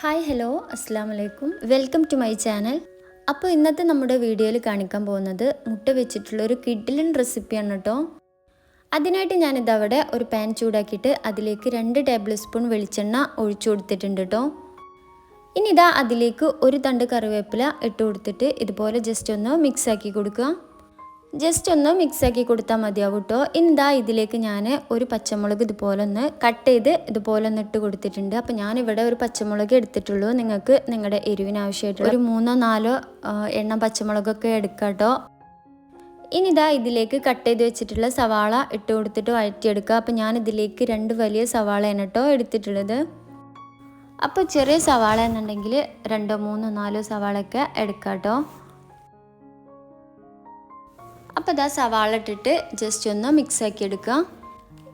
Hi hello അസ്സാം വലൈക്കും welcome to my channel അപ്പോൾ ഇന്നത്തെ നമ്മുടെ വീഡിയോയിൽ കാണിക്കാൻ പോകുന്നത് മുട്ട വെച്ചിട്ടുള്ള ഒരു കിഡിലൻ റെസിപ്പിയാണ് കേട്ടോ അതിനായിട്ട് ഞാനിതവിടെ ഒരു പാൻ ചൂടാക്കിയിട്ട് അതിലേക്ക് രണ്ട് ടേബിൾ സ്പൂൺ വെളിച്ചെണ്ണ ഒഴിച്ചു കൊടുത്തിട്ടുണ്ട് കേട്ടോ ഇനി ഇതാ അതിലേക്ക് ഒരു തണ്ട് കറിവേപ്പില ഇട്ട് കൊടുത്തിട്ട് ഇതുപോലെ ജസ്റ്റ് ഒന്ന് മിക്സ് ആക്കി കൊടുക്കുക. ജസ്റ്റ് ഒന്ന് മിക്സ് ആക്കി കൊടുത്താൽ മതിയാവും കേട്ടോ ഇനി ഇതിലേക്ക് ഞാൻ ഒരു പച്ചമുളക് ഇതുപോലെ ഒന്ന് കട്ട് ചെയ്ത് ഇതുപോലെ ഒന്ന് ഇട്ട് കൊടുത്തിട്ടുണ്ട്. അപ്പോൾ ഞാനിവിടെ ഒരു പച്ചമുളക് എടുത്തിട്ടുള്ളൂ. നിങ്ങൾക്ക് നിങ്ങളുടെ എരിവിന് ആവശ്യമായിട്ടുള്ള ഒരു മൂന്നോ നാലോ എണ്ണം പച്ചമുളകൊക്കെ എടുക്കാം കേട്ടോ ഇനി ഇതാ ഇതിലേക്ക് കട്ട് ചെയ്ത് വെച്ചിട്ടുള്ള സവാള ഇട്ട് കൊടുത്തിട്ട് വഴറ്റിയെടുക്കുക. അപ്പോൾ ഞാൻ ഇതിലേക്ക് രണ്ട് വലിയ സവാളയാണ് കേട്ടോ എടുത്തിട്ടുള്ളത്. അപ്പോൾ ചെറിയ സവാള എന്നുണ്ടെങ്കിൽ രണ്ടോ മൂന്നോ നാലോ സവാളയൊക്കെ എടുക്കാം കേട്ടോ അപ്പോൾ ഇതാ സവാള ഇട്ടിട്ട് ജസ്റ്റ് ഒന്ന് മിക്സ് ആക്കി എടുക്കുക.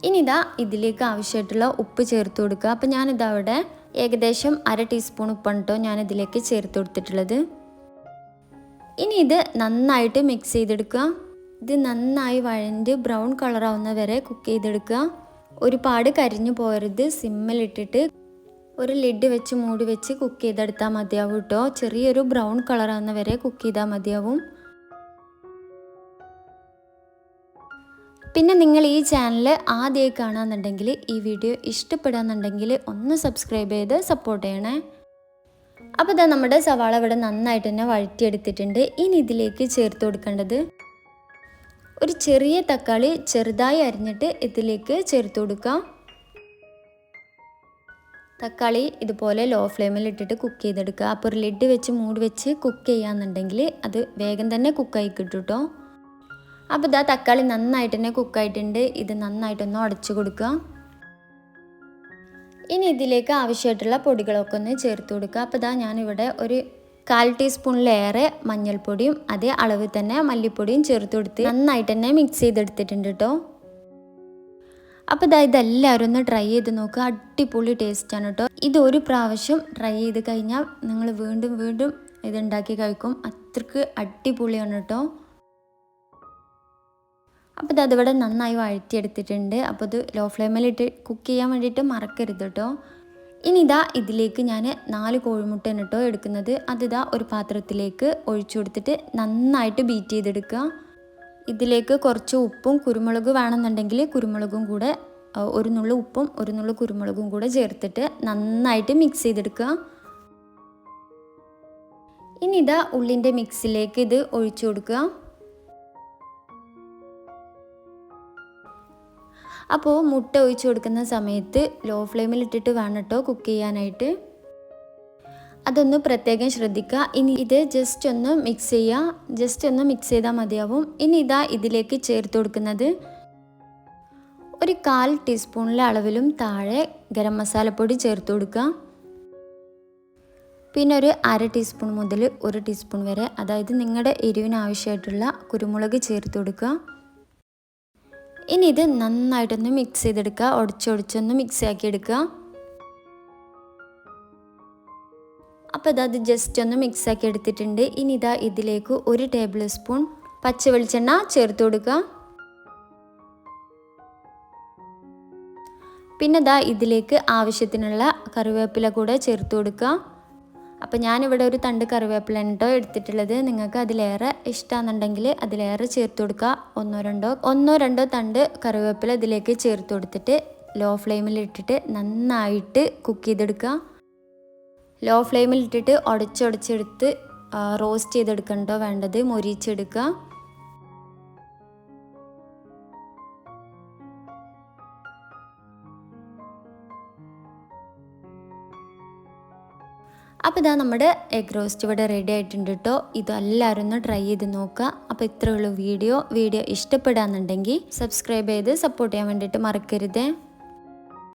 ഇനി ഇതാ ഇതിലേക്ക് ആവശ്യമായിട്ടുള്ള ഉപ്പ് ചേർത്ത് കൊടുക്കുക. അപ്പോൾ ഞാനിതാ അവിടെ ഏകദേശം അര ടീസ്പൂൺ ഉപ്പാണ് കേട്ടോ ഞാൻ ഇതിലേക്ക് ചേർത്ത് കൊടുത്തിട്ടുള്ളത്. ഇനി ഇത് നന്നായിട്ട് മിക്സ് ചെയ്തെടുക്കുക. ഇത് നന്നായി വഴഞ്ഞ് ബ്രൗൺ കളറാവുന്ന വരെ കുക്ക് ചെയ്തെടുക്കുക. ഒരുപാട് കരിഞ്ഞു പോരുത് സിമ്മിലിട്ടിട്ട് ഒരു ലിഡ് വെച്ച് മൂടി വെച്ച് കുക്ക് ചെയ്തെടുത്താൽ മതിയാവും കേട്ടോ. ചെറിയൊരു ബ്രൗൺ കളറാവുന്ന വരെ കുക്ക് ചെയ്താൽ മതിയാവും. പിന്നെ നിങ്ങൾ ഈ ചാനൽ ആദ്യമായി കാണാമെന്നുണ്ടെങ്കിൽ ഈ വീഡിയോ ഇഷ്ടപ്പെടാമെന്നുണ്ടെങ്കിൽ ഒന്ന് സബ്സ്ക്രൈബ് ചെയ്ത് സപ്പോർട്ട് ചെയ്യണേ. അപ്പോൾ ഇതാ നമ്മുടെ സവാള ഇവിടെ നന്നായിട്ട് തന്നെ വഴറ്റിയെടുത്തിട്ടുണ്ട്. ഇനി ഇതിലേക്ക് ചേർത്ത് കൊടുക്കേണ്ടത് ഒരു ചെറിയ തക്കാളി ചെറുതായി അരിഞ്ഞിട്ട് ഇതിലേക്ക് ചേർത്ത് കൊടുക്കാം തക്കാളി ഇതുപോലെ ലോ ഫ്ലെയിമിൽ ഇട്ടിട്ട് കുക്ക് ചെയ്തെടുക്കുക. അപ്പോൾ ഒരു ലിഡ് വെച്ച് മൂടി വെച്ച് കുക്ക് ചെയ്യാന്നുണ്ടെങ്കിൽ അത് വേഗം തന്നെ കുക്കായി കിട്ടും കേട്ടോ അപ്പോൾ ഇതാ തക്കാളി നന്നായിട്ട് തന്നെ കുക്കായിട്ടുണ്ട് ഇത് നന്നായിട്ടൊന്ന് ഉടച്ചു കൊടുക്കുക. ഇനി ഇതിലേക്ക് ആവശ്യമായിട്ടുള്ള പൊടികളൊക്കെ ഒന്ന് ചേർത്ത് കൊടുക്കുക. അപ്പോൾ ഇതാ ഞാനിവിടെ ഒരു കാൽ ടീസ്പൂണിലേറെ മഞ്ഞൾപ്പൊടിയും അതേ അളവിൽ തന്നെ മല്ലിപ്പൊടിയും ചേർത്ത് കൊടുത്ത് നന്നായിട്ട് തന്നെ മിക്സ് ചെയ്തെടുത്തിട്ടുണ്ട് കേട്ടോ അപ്പോൾ ഇതാ ഇതെല്ലാവരും ഒന്ന് ട്രൈ ചെയ്ത് നോക്കുക അടിപൊളി ടേസ്റ്റാണ് കേട്ടോ ഇത് ഒരു പ്രാവശ്യം ട്രൈ ചെയ്ത് കഴിഞ്ഞാൽ നിങ്ങൾ വീണ്ടും വീണ്ടും ഇതുണ്ടാക്കി കഴിക്കും. അത്രയ്ക്ക് അടിപൊളിയാണ് കേട്ടോ അപ്പോൾ ഇത് അതിവിടെ നന്നായി വഴറ്റിയെടുത്തിട്ടുണ്ട്. അപ്പോൾ ഇത് ലോ ഫ്ലെയിമിലിട്ട് കുക്ക് ചെയ്യാൻ വേണ്ടിയിട്ട് മറക്കരുത് കേട്ടോ ഇനി ഇതാ ഇതിലേക്ക് ഞാൻ നാല് കോഴിമുട്ടയാണ് കേട്ടോ എടുക്കുന്നത്. അതിതാ ഒരു പാത്രത്തിലേക്ക് ഒഴിച്ചു കൊടുത്തിട്ട് നന്നായിട്ട് ബീറ്റ് ചെയ്തെടുക്കുക. ഇതിലേക്ക് കുറച്ച് ഉപ്പും കുരുമുളക് വേണമെന്നുണ്ടെങ്കിൽ കുരുമുളകും കൂടെ ഒരു നുള്ളു ഉപ്പും ഒരു നുള്ളു കുരുമുളകും കൂടെ ചേർത്തിട്ട് നന്നായിട്ട് മിക്സ് ചെയ്തെടുക്കുക. ഇനി ഇതാ ഉള്ളിന്റെ മിക്സിലേക്ക് ഇത് ഒഴിച്ചു കൊടുക്കുക. അപ്പോൾ മുട്ട ഒഴിച്ച് കൊടുക്കുന്ന സമയത്ത് ലോ ഫ്ലെയിമിൽ ഇട്ടിട്ട് വേണം കേട്ടോ കുക്ക് ചെയ്യാനായിട്ട്. അതൊന്ന് പ്രത്യേകം ശ്രദ്ധിക്കുക. ഇനി ഇത് ജസ്റ്റ് ഒന്ന് മിക്സ് ചെയ്യുക ജസ്റ്റ് ഒന്ന് മിക്സ് ചെയ്താൽ മതിയാവും. ഇനി ഇതാ ഇതിലേക്ക് ചേർത്ത് കൊടുക്കുന്നത്. ഒരു കാൽ ടീസ്പൂണിലെ അളവിലും താഴെ ഗരം മസാലപ്പൊടി ചേർത്ത് കൊടുക്കുക. പിന്നെ ഒരു അര ടീസ്പൂൺ മുതൽ ഒരു ടീസ്പൂൺ വരെ അതായത് നിങ്ങളുടെ എരിവിന് ആവശ്യമായിട്ടുള്ള കുരുമുളക് ചേർത്ത് കൊടുക്കുക. ഇനി ഇത് നന്നായിട്ടൊന്ന് മിക്സ് ചെയ്തെടുക്കുക. ഉടച്ചൊടിച്ചൊന്ന് മിക്സ് ആക്കി എടുക്കുക അപ്പോൾ ഇതാ അത് ജസ്റ്റ് ഒന്ന് മിക്സ് ആക്കി എടുത്തിട്ടുണ്ട്. ഇനി ഇതാ ഇതിലേക്ക് ഒരു ടേബിൾ സ്പൂൺ പച്ച വെളിച്ചെണ്ണ ചേർത്ത് കൊടുക്കുക. പിന്നെ ഇതാ ഇതിലേക്ക് ആവശ്യത്തിനുള്ള കറിവേപ്പില കൂടെ ചേർത്ത് കൊടുക്കുക. അപ്പോൾ ഞാനിവിടെ ഒരു തണ്ട് കറിവേപ്പില ഉണ്ടോ എടുത്തിട്ടുള്ളത്. നിങ്ങൾക്ക് അതിലേറെ ഇഷ്ടമാണെന്നുണ്ടെങ്കിൽ അതിലേറെ ചേർത്ത് കൊടുക്കുക. ഒന്നോ രണ്ടോ ഒന്നോ രണ്ടോ തണ്ട് കറിവേപ്പില ഇതിലേക്ക് ചേർത്ത് കൊടുത്തിട്ട് ലോ ഫ്ലെയിമിൽ ഇട്ടിട്ട് നന്നായിട്ട് കുക്ക് ചെയ്തെടുക്കുക. ലോ ഫ്ലെയിമിൽ ഇട്ടിട്ട് ഉടച്ചുടച്ചെടുത്ത് റോസ്റ്റ് ചെയ്തെടുക്കണ്ടോ വേണ്ടത് മൊരിച്ചെടുക്കുക. അപ്പോൾ ഇതാ നമ്മുടെ എഗ് റോസ്റ്റ് ഇവിടെ റെഡി ആയിട്ടുണ്ട് കേട്ടോ ഇതെല്ലാവരും ഒന്ന് ട്രൈ ചെയ്ത് നോക്കുക. അപ്പോൾ ഇത്രയുള്ളൂ വീഡിയോ. വീഡിയോ ഇഷ്ടപ്പെടാന്നുണ്ടെങ്കിൽ സബ്സ്ക്രൈബ് ചെയ്ത് സപ്പോർട്ട് ചെയ്യാൻ വേണ്ടിയിട്ട് മറക്കരുതേ.